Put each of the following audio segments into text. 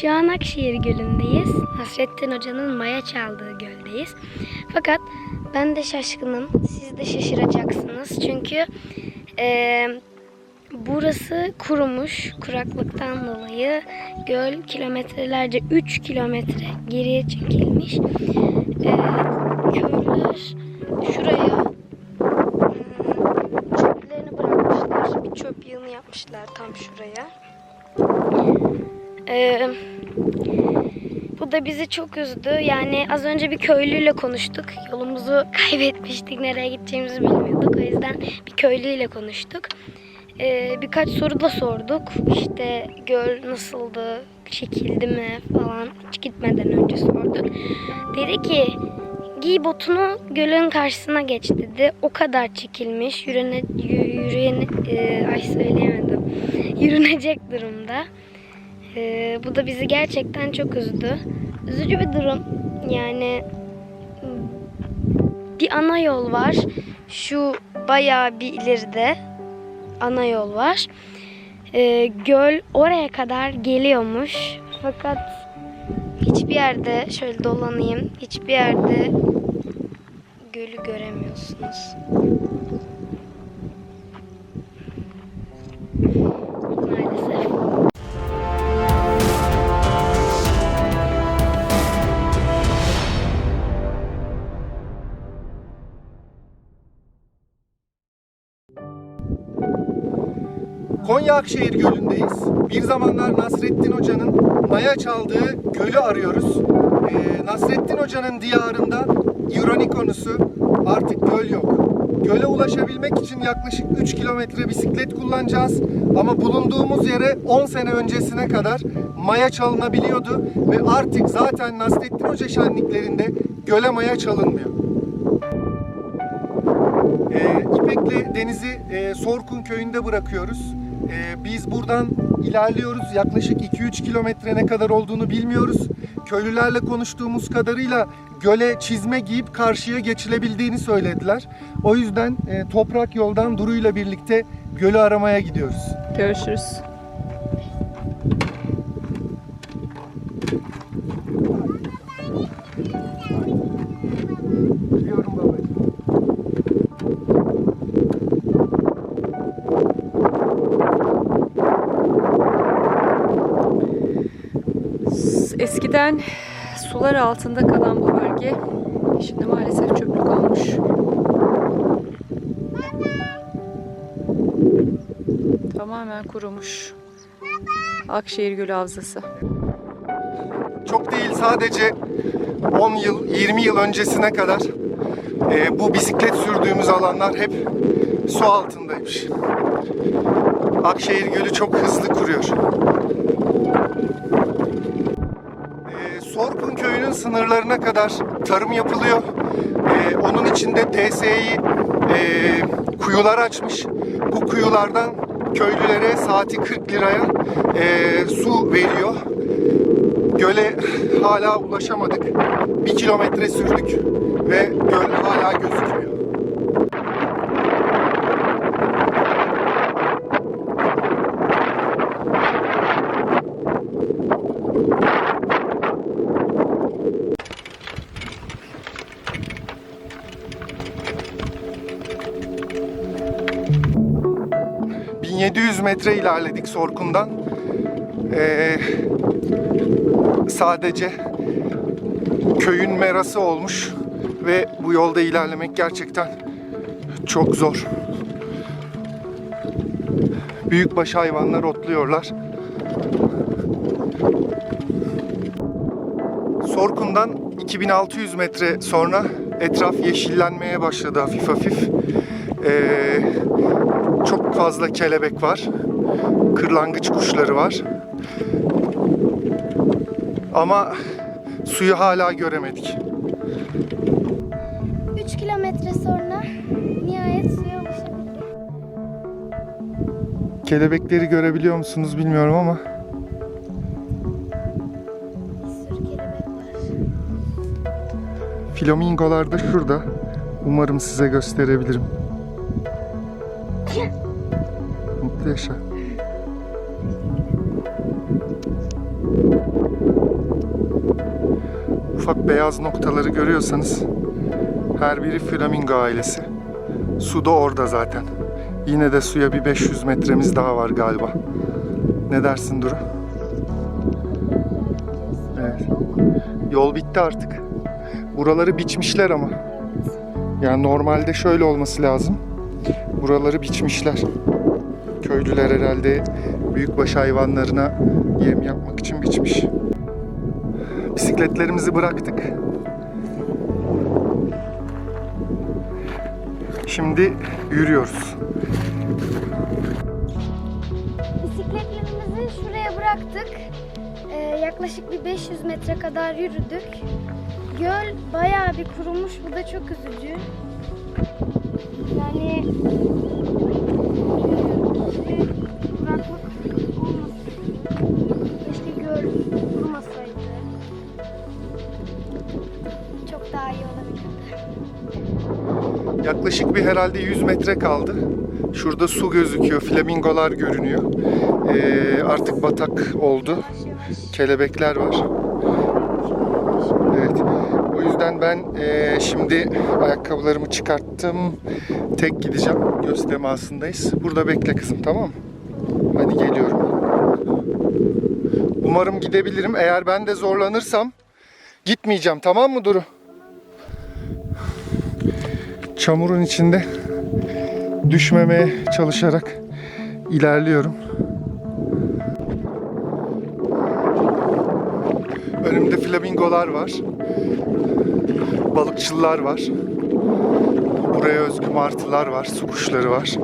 Şu an Akşehir Gölü'ndeyiz. Nasrettin Hoca'nın maya çaldığı göldeyiz. Fakat ben de şaşkınım. Siz de şaşıracaksınız. Çünkü eee, burası kurumuş. Kuraklıktan dolayı göl kilometrelerce 3 kilometre geriye çekilmiş. Eee köylüler şuraya hmm, çöplerini bırakmışlar. Bir çöp yığını yapmışlar tam şuraya. Ee, bu da bizi çok üzdü. Yani az önce bir köylüyle konuştuk. Yolumuzu kaybetmiştik. Nereye gideceğimizi bilmiyorduk. O yüzden bir köylüyle konuştuk. Ee, birkaç soru da sorduk. İşte göl nasıldı, çekildi mi falan. Hiç gitmeden önce sorduk. Dedi ki giy botunu gölün karşısına geç dedi. O kadar çekilmiş. Yürüne, yü- yürüyen, e, ay söyleyemedim. Yürünecek durumda. Ee, bu da bizi gerçekten çok üzdü. Üzücü bir durum. Yani bir ana yol var. Şu bayağı bir ileride ana yol var. Ee, göl oraya kadar geliyormuş. Fakat hiçbir yerde şöyle dolanayım. Hiçbir yerde gölü göremiyorsunuz. Konya Akşehir Gölü'ndeyiz. Bir zamanlar Nasrettin Hoca'nın maya çaldığı gölü arıyoruz. Ee, Nasrettin Hoca'nın diyarında ironi konusu artık göl yok. Göle ulaşabilmek için yaklaşık 3 kilometre bisiklet kullanacağız. Ama bulunduğumuz yere 10 sene öncesine kadar maya çalınabiliyordu. Ve artık zaten Nasrettin Hoca şenliklerinde göle maya çalınmıyor. Ee, İpek'le Deniz'i e, Sorkun köyünde bırakıyoruz. Ee, biz buradan ilerliyoruz. Yaklaşık 2-3 kilometre ne kadar olduğunu bilmiyoruz. Köylülerle konuştuğumuz kadarıyla göle çizme giyip karşıya geçilebildiğini söylediler. O yüzden e, toprak yoldan Duru'yla birlikte gölü aramaya gidiyoruz. Görüşürüz. Biliyorum babacığım. Eskiden sular altında kalan bu bölge şimdi maalesef çöplük olmuş. Tamamen kurumuş. Akşehir Gölü Havzası. Çok değil sadece 10 yıl, 20 yıl öncesine kadar e, bu bisiklet sürdüğümüz alanlar hep su altındaymış. Akşehir Gölü çok hızlı kuruyor. E, Köyünün sınırlarına kadar tarım yapılıyor. E, onun içinde DSİ e, kuyular açmış. Bu kuyulardan köylülere saati 40 liraya e, su veriyor. Göle hala ulaşamadık. Bir kilometre sürdük ve göl hala gözükmüyor. ...1700 metre ilerledik Sorkun'dan. Ee, sadece köyün merası olmuş ve bu yolda ilerlemek gerçekten çok zor. Büyükbaş hayvanlar otluyorlar. Sorkun'dan 2600 metre sonra etraf yeşillenmeye başladı hafif hafif. Ee, çok fazla kelebek var. Kırlangıç kuşları var. Ama suyu hala göremedik. 3 kilometre sonra nihayet suya ulaşabildik. Kelebekleri görebiliyor musunuz bilmiyorum ama flamingolar da şurada. Umarım size gösterebilirim. Mutlu yaşa. ufak beyaz noktaları görüyorsanız her biri flamingo ailesi. Su da orada zaten. Yine de suya bir 500 metremiz daha var galiba. Ne dersin Duru? Evet. Yol bitti artık. Buraları biçmişler ama. Yani normalde şöyle olması lazım. Buraları biçmişler. Köylüler herhalde büyükbaş hayvanlarına yem yapmak için biçmiş. Bisikletlerimizi bıraktık. Şimdi yürüyoruz. Bisikletlerimizi şuraya bıraktık. Ee, yaklaşık bir 500 metre kadar yürüdük. Göl bayağı bir kurumuş. Bu da çok üzücü. Yani bir herhalde 100 metre kaldı. Şurada su gözüküyor, flamingolar görünüyor. Ee, artık batak oldu. Kelebekler var. Evet. O yüzden ben eee, şimdi ayakkabılarımı çıkarttım. Tek gideceğim. Göz temasındayız. Burada bekle kızım tamam mı? Hadi geliyorum. Umarım gidebilirim. Eğer ben de zorlanırsam gitmeyeceğim tamam mı Duru? Çamurun içinde düşmemeye çalışarak ilerliyorum. Önümde flamingolar var. Balıkçılar var. Buraya özgü martılar var, su kuşları var.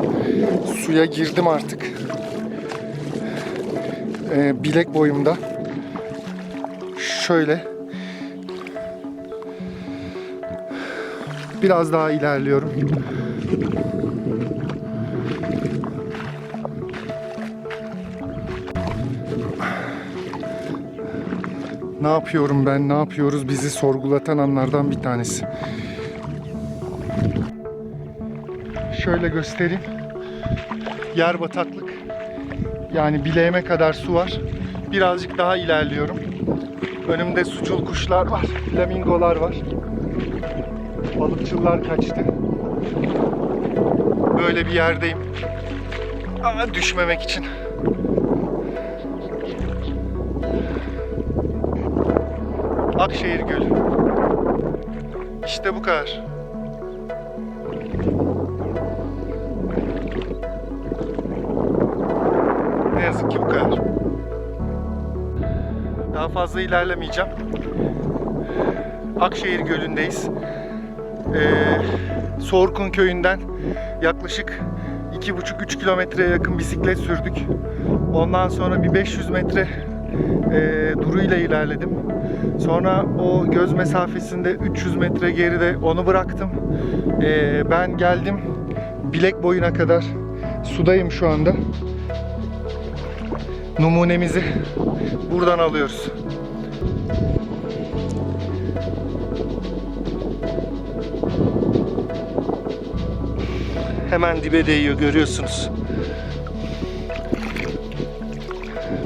Suya girdim artık. Ee, bilek boyumda. Şöyle. Biraz daha ilerliyorum. Ne yapıyorum ben, ne yapıyoruz bizi sorgulatan anlardan bir tanesi. Şöyle göstereyim. Yer bataklık. Yani bileğime kadar su var. Birazcık daha ilerliyorum. Önümde suçul kuşlar var, flamingolar var. Balıkçılar kaçtı. Böyle bir yerdeyim. Aa, düşmemek için. Akşehir Gölü. İşte bu kadar. Ne yazık ki bu kadar. Daha fazla ilerlemeyeceğim. Akşehir Gölü'ndeyiz. Ee, Sorkun köyünden yaklaşık 2,5-3 kilometreye yakın bisiklet sürdük. Ondan sonra bir 500 metre e, duruyla ilerledim. Sonra o göz mesafesinde 300 metre geride onu bıraktım. E, ben geldim bilek boyuna kadar sudayım şu anda. Numunemizi buradan alıyoruz. Hemen dibe değiyor görüyorsunuz.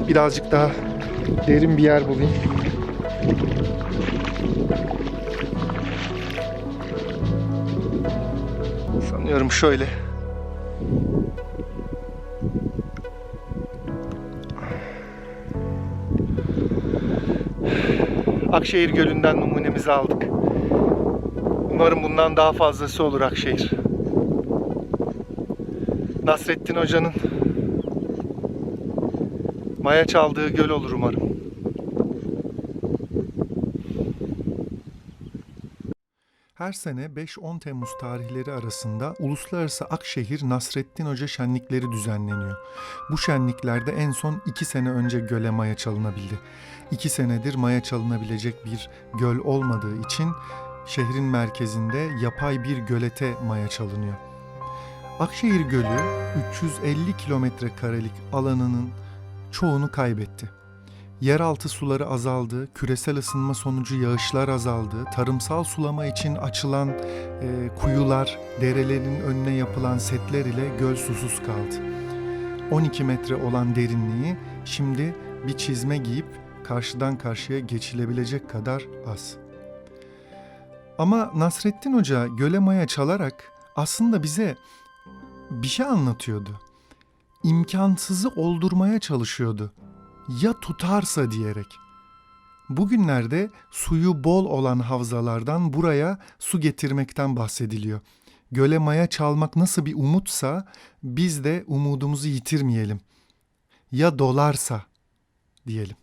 Birazcık daha derin bir yer bulayım. Sanıyorum şöyle. Akşehir Gölü'nden numunemizi aldık. Umarım bundan daha fazlası olur Akşehir. Nasrettin Hoca'nın maya çaldığı göl olur umarım. Her sene 5-10 Temmuz tarihleri arasında Uluslararası Akşehir Nasrettin Hoca şenlikleri düzenleniyor. Bu şenliklerde en son 2 sene önce göle maya çalınabildi. 2 senedir maya çalınabilecek bir göl olmadığı için şehrin merkezinde yapay bir gölete maya çalınıyor. Akşehir Gölü 350 kilometre karelik alanının çoğunu kaybetti. Yeraltı suları azaldı, küresel ısınma sonucu yağışlar azaldı, tarımsal sulama için açılan e, kuyular, derelerin önüne yapılan setler ile göl susuz kaldı. 12 metre olan derinliği şimdi bir çizme giyip karşıdan karşıya geçilebilecek kadar az. Ama Nasrettin Hoca göle maya çalarak aslında bize bir şey anlatıyordu. İmkansızı oldurmaya çalışıyordu. Ya tutarsa diyerek. Bugünlerde suyu bol olan havzalardan buraya su getirmekten bahsediliyor. Göle maya çalmak nasıl bir umutsa biz de umudumuzu yitirmeyelim. Ya dolarsa diyelim.